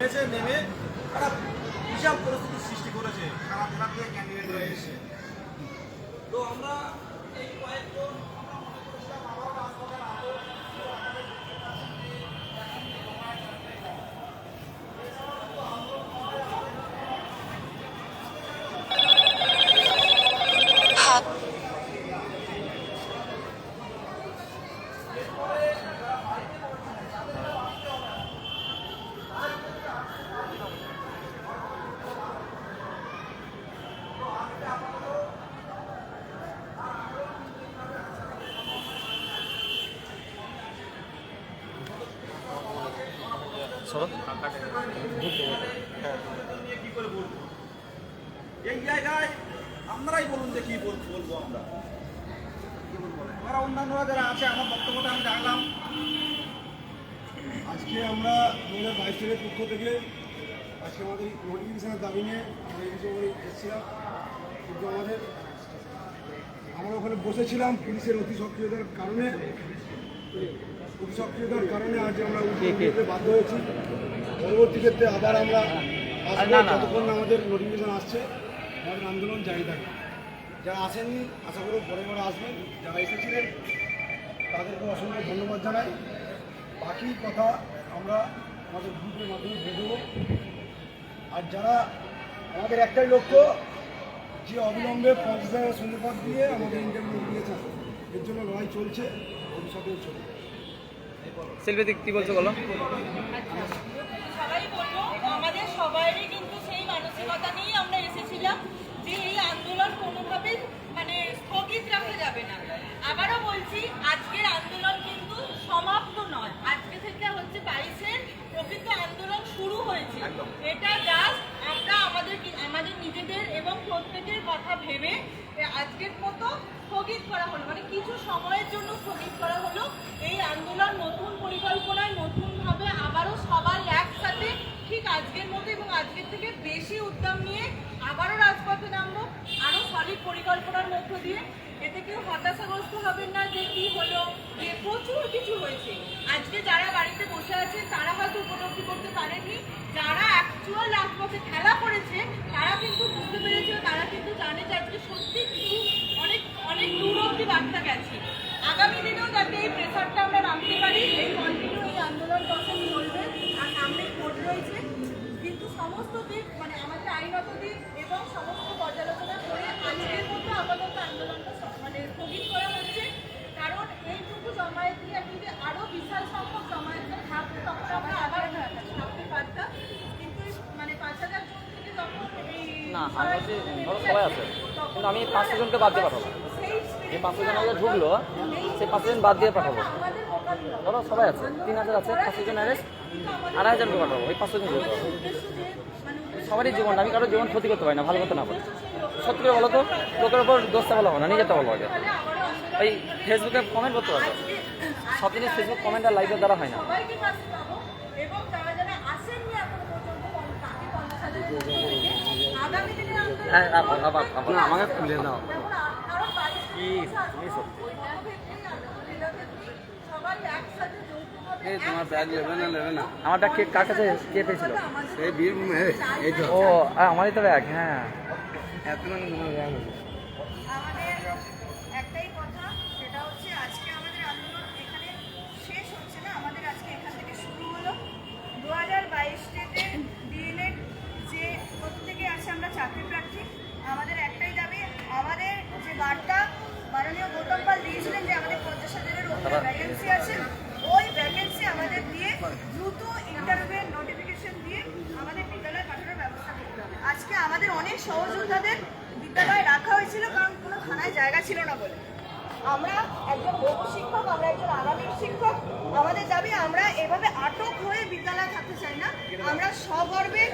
নেমে একটা বিশাল পরিস্থিতির সৃষ্টি করেছে। সারা জেলা থেকে ক্যান্ডিডেট তো আমরা এই কয়েকজন, আমরা মনে করেছিলাম আবার রাজপথে বলব এই জায়গায় আমরাই বলুন যে কি বল- বলব আমরা। অন্যান্যরা যারা আছে, আমার বক্তব্যটা আমি রাখলাম। আজকে আমরা দু হাজার বাইশ সালের পক্ষ থেকে আজকে আমাদের নোটিফিকেশনের দাবি নিয়ে আমরা এই এসেছিলাম। কিন্তু আমাদের আমরা ওখানে বসেছিলাম পুলিশের অতি সক্রিয়তার কারণে। সক্রিয়তার কারণে আজ আমরা উঠে যেতে বাধ্য হয়েছি। পরবর্তী ক্ষেত্রে আবার আমরা যতক্ষণ আমাদের নোটিফিকেশন আসছে আমাদের আন্দোলন জারি থাকবে। যারা আসেননি আশা করব পরে পরে আসবেন। যারা এসেছিলেন তাদেরকে অসংখ্য ধন্যবাদ জানাই। বাকি কথা আমরা আমাদের গ্রুপের মাধ্যমে দিয়ে দেবো। আর যারা আমাদের একটাই লক্ষ্য যে অবিলম্বে পঞ্চাশ হাজার শূন্যপদ দিয়ে আমাদের ইন্টারভিউ দিয়েছেন এর জন্য লড়াই চলছে ভবিষ্যতেও চলবে। শিল্পী কি বলছো বলো? সবাই বলব আমাদের সবারই কিন্তু সেই মানসিকতা নিয়েই আমরা এসেছিলাম যে এই আন্দোলন কোনোভাবেই মানে স্থগিত রাখা যাবে না। আবারও বলছি আজকের আন্দোলন কিন্তু সমাপ্ত নয়। আজকে থেকে হচ্ছে বাইশের প্রকৃত আন্দোলন শুরু হয়েছে। এটা জাস্ট আমরা আমাদের আমাদের নিজেদের এবং প্রত্যেকের কথা ভেবে আজকের মতো স্থগিত করা হলো। মানে কিছু সময়ের জন্য স্থগিত করা হলো। এই আন্দোলন নতুন পরিকল্পনায় নতুনভাবে আবারও সবাই একসাথে ঠিক আজকের মতো এবং আজকের থেকে বেশি উদ্যম নিয়ে আবারও রাজপথে নামবো। আরও সলিড পরিকল্পনার মধ্য দিয়ে। এতে কেউ হতাশাগ্রস্ত হবেন না যে কি হলো, যে প্রচুর কিছু হয়েছে। আজকে যারা বাড়িতে বসে আছে তারা হয়তো উপলব্ধি করতে পারেনি যারা অ্যাকচুয়াল রাজপথে খেলা করেছে, তারা কিন্তু বুঝতে পেরেছে তারা কিন্তু জানে যে আজকে সত্যি কিছু অনেক অনেক দূর অব্দি বার্তা গেছে। আগামী দিনেও যাতে এই নামতে পারি এই কন্টিনিউ এই আন্দোলন চলবে আর সামনে কোর্ট রয়েছে। কিন্তু সমস্ত দিক মানে আমাদের আইনত দিক এবং সমস্ত পর্যালোচনা করে আজকের মতো আপাতত আন্দোলনটা মানে স্থগিত করা হচ্ছে। কারণ এইটুকু জমায়েত নিয়ে যদি আরও বিশাল সংখ্যক তখন আমরা আবার পারতাম। কিন্তু মানে পাঁচ হাজার জন থেকে যখন এই না আমি বলছি সবাই আছে কিন্তু আমি পাঁচশো জনকে বাদ দিয়ে পাঠাবো। যে পাঁচশো জন ঢুকলো সেই পাঁচশো জন বাদ দিয়ে পাঠাবো। ধরো সবাই আছে তিন হাজার আছে পাঁচশো জন অ্যারেস্ট আড়াই হাজারকে পাঠাবো ওই পাঁচশো জন সবারই জীবন আমি কারও জীবন ক্ষতি করতে পারি না ভালো করতে না পারি। সত্যি করে বলো তো লোকের ওপর দোষটা বলা হবে না নিজেরটা বলো আগে ওই ফেসবুকে কমেন্ট করতে পারবে সব জিনিস ফেসবুক কমেন্ট আর লাইভের দ্বারা হয় না। পাবো হাজার হ্যাঁ, আবার। আমাকে খুলে দাও। যেমন তোমার ব্যাগ নেবে না নেবে না? আমারটা কে কার কাছে কে পেয়েছিল? এই তো ও আমারই তো ব্যাগ হ্যাঁ। এত তোমার ব্যাগ অনেক সহযোদ্ধাদের বিদ্যালয়ে রাখা হয়েছিল, কারণ কোনো থানায় জায়গা ছিল না বলে। আমরা একজন বহু শিক্ষক, আমরা একজন আগামী শিক্ষক। আমাদের দাবি, আমরা এভাবে আটক হয়ে বিদ্যালয়ে থাকতে চাই না। আমরা সগর্বে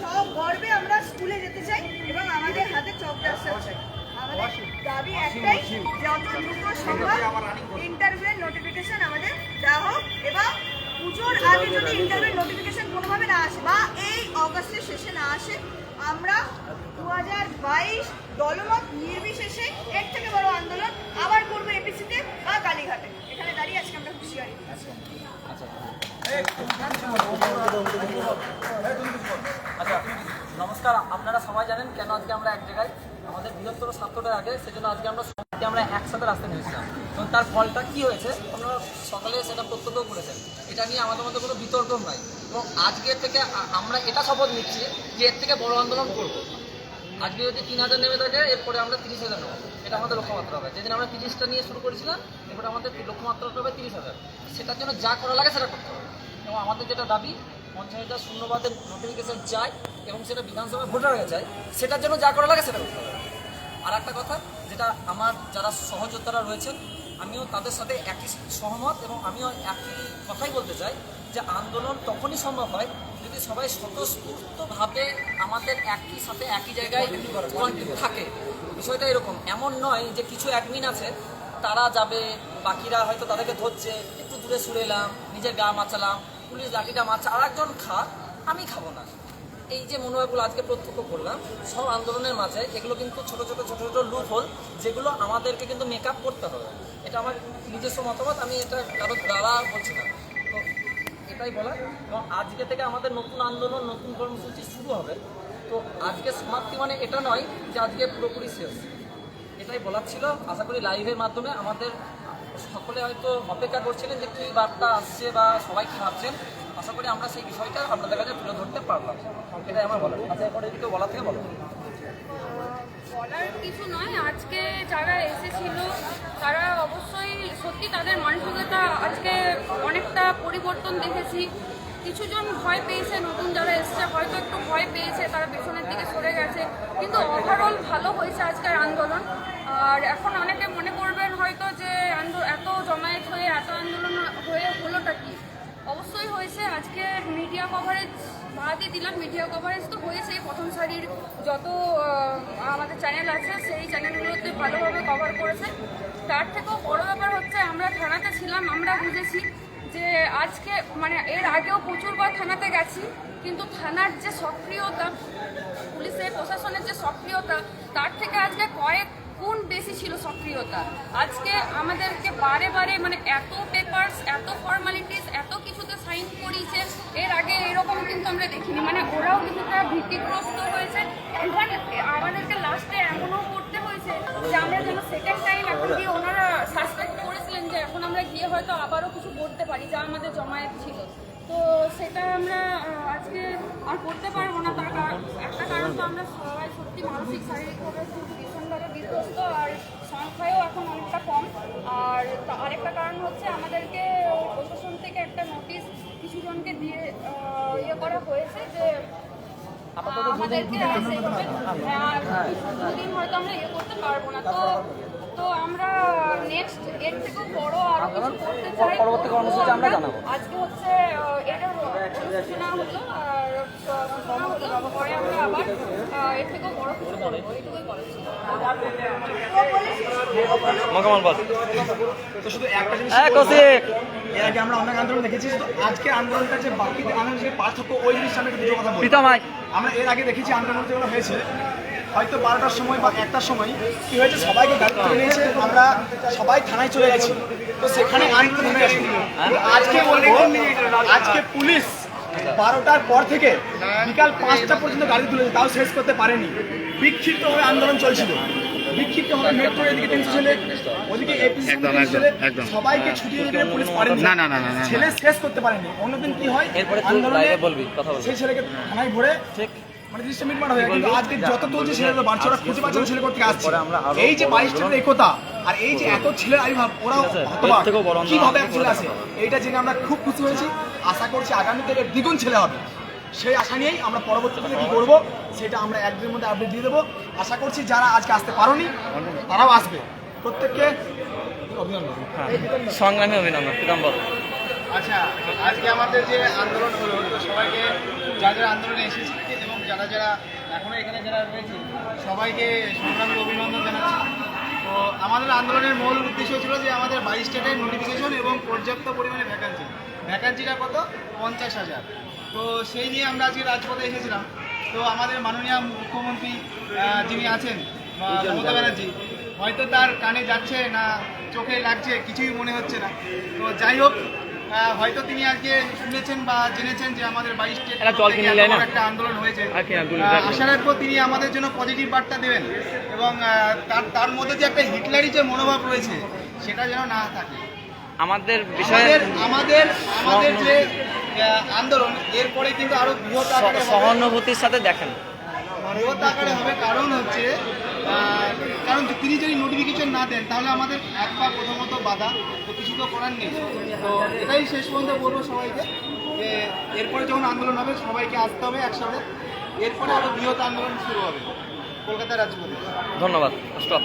সগর্বে আমরা স্কুলে যেতে চাই এবং আমাদের হাতে চক ডাস্টার চাই। আমাদের দাবি একটাই যত দ্রুত সম্ভব ইন্টারভিউ নোটিফিকেশন আমাদের দেওয়া হোক এবং পুজোর আগে যদি ইন্টারভিউ নোটিফিকেশন কোনোভাবে না আসে বা এই অগস্টের শেষে না আসে আমরা দু হাজার বাইশ দলমত নির্বিশেষে এর থেকে বড় আন্দোলন আবার করব এপিসিতে বা কালীঘাটে। এখানে দাঁড়িয়ে আজকে আমরা খুশি আচ্ছা নমস্কার, আপনারা সবাই জানেন কেন আজকে আমরা এক জায়গায়? আমাদের বৃহত্তর স্বার্থটা আগে, সেজন্য আজকে আমরা সবাইকে আমরা একসাথে রাস্তা নিয়েছিলাম এবং তার ফলটা কি হয়েছে? আপনারা সকালে সেটা প্রত্যক্ষ করেছেন। এটা নিয়ে আমাদের মধ্যে কোনো বিতর্ক নাই। এবং আজকে থেকে আমরা এটা শপথ নিচ্ছি যে এর থেকে বড় আন্দোলন করব। আজকে যদি তিন হাজার নেমে থাকে, এরপরে আমরা তিরিশ হাজার নেব। এটা আমাদের লক্ষ্যমাত্রা হবে। যেদিন আমরা তিরিশটা নিয়ে শুরু করেছিলাম, এরপরে আমাদের লক্ষ্যমাত্রাটা হবে তিরিশ হাজার। সেটার জন্য যা করা লাগে সেটা করতে হবে। এবং আমাদের যেটা দাবি, পঞ্চায়েতটা শূন্যবাদের নোটিফিকেশন চাই এবং সেটা বিধানসভায় ভোটার হয়ে যায় সেটার জন্য যা করা লাগে সেটা করতে হবে। আর একটা কথা যেটা আমার যারা সহযোদ্ধারা রয়েছেন, আমিও তাদের সাথে একই সহমত এবং আমিও একই কথাই বলতে চাই যে আন্দোলন তখনই সম্ভব হয় যদি সবাই স্বতঃস্ফূর্তভাবে আমাদের একই সাথে একই জায়গায় থাকে। বিষয়টা এরকম। এমন নয় যে কিছু অ্যাডমিন আছে, তারা যাবে, বাকিরা হয়তো তাদেরকে ধরছে, একটু দূরে সরে এলাম, নিজের গা মাচালাম, পুলিশ লাঠিটা মারছে আর একজন খা, আমি খাব না। এই যে মনোভাবগুলো আজকে প্রত্যক্ষ করলাম, সব আন্দোলনের মাঝে এগুলো কিন্তু ছোট ছোট ছোট ছোট লুপ হোল যেগুলো আমাদেরকে কিন্তু মেকআপ করতে হবে। এটা আমার নিজস্ব মতামত, আমি এটা কারও দ্বারা বলছি না। তো এটাই বলা এবং আজকে থেকে আমাদের নতুন আন্দোলন, নতুন কর্মসূচি শুরু হবে। তো আজকে সমাপ্তি মানে এটা নয় যে আজকে পুরোপুরি শেষ। এটাই বলার ছিল। আশা করি লাইভের মাধ্যমে আমাদের সকলে হয়তো অপেক্ষা করছিলেন যে কী বার্তা আসছে বা সবাই কী ভাবছেন। আশা করি আমরা সেই বিষয়টা আপনাদের কাছে তুলে ধরতে পারলাম। এটাই আমার বলা আচ্ছা এরপরে যদি কেউ বলার থেকে, বলো। বলার কিছু নয়। আজকে যারা এসেছিল, তারা অবশ্যই সত্যি তাদের মানসিকতা আজকে অনেকটা পরিবর্তন দেখেছি। কিছুজন ভয় পেয়েছে, নতুন যারা এসছে, হয়তো একটু ভয় পেয়েছে, তারা পেছনের দিকে সরে গেছে। কিন্তু ওভারঅল ভালো হয়েছে আজকের আন্দোলন। আর এখন অনেকে মনে করবেন হয়তো যে এত জমায়েত হয়ে, এত আন্দোলন হয়ে হলোটা কি? মিডিয়া কভারেজ বাদই দিলাম মিডিয়া কভারেজ তো হয়েছে। প্রথম সারির যত আমাদের চ্যানেল আছে, সেই চ্যানেলগুলোতে ভালোভাবে কভার করেছে। তার থেকেও বড় ব্যাপার হচ্ছে, আমরা থানাতে ছিলাম, আমরা বুঝেছি যে আজকে মানে এর আগেও প্রচুরবার থানাতে গেছি, কিন্তু থানার যে সক্রিয়তা পুলিশের প্রশাসনের যে সক্রিয়তা, তার থেকে আজকে কয়েক গুণ বেশি ছিল সক্রিয়তা। আজকে আমাদেরকে বারে বারে মানে এত পেপারস এত ফর্মালিটিস এত সাইন করিয়েছে এর আগে এরকম কিন্তু আমরা দেখিনি। মানে ওরাও কিছুটা ভীতিগ্রস্ত হয়েছে। ইভেন আমাদেরকে লাস্টে এমনও করতে হয়েছে যে আমরা যেন সেকেন্ড টাইম এখন গিয়ে ওনারা সাসপেক্ট করেছিলেন যে এখন আমরা গিয়ে হয়তো আবারও কিছু করতে পারি যা আমাদের জমায়েত ছিল। তো সেটা আমরা আজকে আর করতে পারব না। তার কারণ, একটা কারণ তো আমরা সবাই সত্যি মানসিক, শারীরিকভাবে ভীষণভাবে বিধ্বস্ত আর সংখ্যায়ও এখন অনেকটা কম। আর আরেকটা কারণ হচ্ছে আমাদেরকে প্রশাসন থেকে একটা নোটিশ কিছু জনকে দিয়ে আহ, ইয়ে করা হয়েছে যে আমাদেরকে হ্যাঁ, দুদিন হয়তো আমরা ইয়ে করতে পারব না। তো তো আমরা নেক্সট এর থেকেও বড় আরও কিছু করতে চাই। পরবর্তী কর্মসূচি আমরা জানাব। আজকে হচ্ছে হলো আর হলো পরে আমরা আবার এর থেকেও বড় কিছু করব এইটুকুই বলার ছিল। তো শুধু একটা জিনিস হ্যাঁ কৌশিক। এর আগে আমরা অনেক আন্দোলন দেখেছি শুধু আজকের আন্দোলনটা যে বাকি আন্দোলনের যে পার্থক্য ওই জিনিসটা আমি দুটো কথা বলি। আমরা এর আগে দেখেছি আন্দোলন যেগুলো হয়েছে হয়তো বারোটার সময় বা একটার সময় কি হয়েছে সবাইকে গাড়ি তুলে নিয়েছে আমরা সবাই থানায় চলে গেছি। তো সেখানে আন্দোলন হয়ে গেছে আজকে বলব আজকে পুলিশ বারোটার পর থেকে বিকাল পাঁচটা পর্যন্ত গাড়ি তুলেছে তাও শেষ করতে পারেনি। বিক্ষিপ্ত হয়ে আন্দোলন চলছিল। বিক্ষিপ্ত হবে মেট্রো এদিকে তিনশো ছেলে ওদিকে এপিসি ছেলে সবাইকে ছুটিয়ে দিতে পুলিশ পারেনি। না না না ছেলে শেষ করতে পারেনি। অন্যদিন কি হয়? এরপরে আন্দোলনে বলবি, কথা বলবি। সেই ছেলেকে থানায় ভরে ঠিক। মানে জিনিসটা মিটমাট হয়ে কিন্তু আজকে যত বাড়ছে ওরা খুঁজে পাচ্ছে ছেলে করতে আসছে এই যে বাইশটার একতা আর এই যে এত ছেলের আবির্ভাব ওরাও ঠিক হতবাক। কীভাবে চলে করে আসে? এইটা জেনে আমরা খুব খুশি হয়েছি। আশা করছি আগামী থেকে দ্বিগুণ ছেলে হবে। সেই আশা নিয়েই আমরা পরবর্তীতে কি করব সেটা আমরা একদিনের মধ্যে আপডেট দিয়ে দেবো। আশা করছি যারা আজকে আসতে পারোনি তারাও আসবে। প্রত্যেককে অভিনন্দন। সংগ্রামী অভিনন্দন প্রীতম বল আচ্ছা আজকে আমাদের যে আন্দোলন হলো তো সবাইকে যারা যারা আন্দোলনে এসেছে এবং যারা যারা এখনও এখানে যারা রয়েছে সবাইকে সংগ্রামী অভিনন্দন জানাচ্ছি। তো আমাদের আন্দোলনের মূল উদ্দেশ্য ছিল যে আমাদের বাইশ স্টেটের নোটিফিকেশন এবং পর্যাপ্ত পরিমাণে ভ্যাকান্সি ভ্যাকান্সিটা কত? পঞ্চাশ হাজার। তো সেই নিয়ে আমরা আজকে রাজপথে এসেছিলাম। তো আমাদের মাননীয় মুখ্যমন্ত্রী যিনি আছেন মমতা ব্যানার্জি হয়তো তার কানে যাচ্ছে না চোখে লাগছে কিছুই মনে হচ্ছে না। তো যাই হোক হয়তো তিনি আজকে শুনেছেন বা জেনেছেন যে আমাদের বাইশ স্টেট একটা আন্দোলন হয়েছে। আশা রাখব তিনি আমাদের জন্য পজিটিভ বার্তা দেবেন। এবং তার তার মধ্যে যে একটা হিটলারি যে মনোভাব রয়েছে সেটা যেন না থাকে। আমাদের বিষয়ে আমাদের আমাদের যে আন্দোলন এরপরে কিন্তু আরও বৃহৎ সহানুভূতির সাথে দেখেন। বৃহৎ আকারে হবে কারণ হচ্ছে কারণ তিনি যদি নোটিফিকেশন না দেন তাহলে আমাদের এক পা প্রথমত বাধা তো কিছু তো করার নেই। তো এটাই শেষ পর্যন্ত বলব সবাইকে যে এরপরে যখন আন্দোলন হবে সবাইকে আসতে হবে একসাথে। এরপরে আরও বৃহৎ আন্দোলন শুরু হবে। কলকাতা রাজপথে। ধন্যবাদ। স্টপ।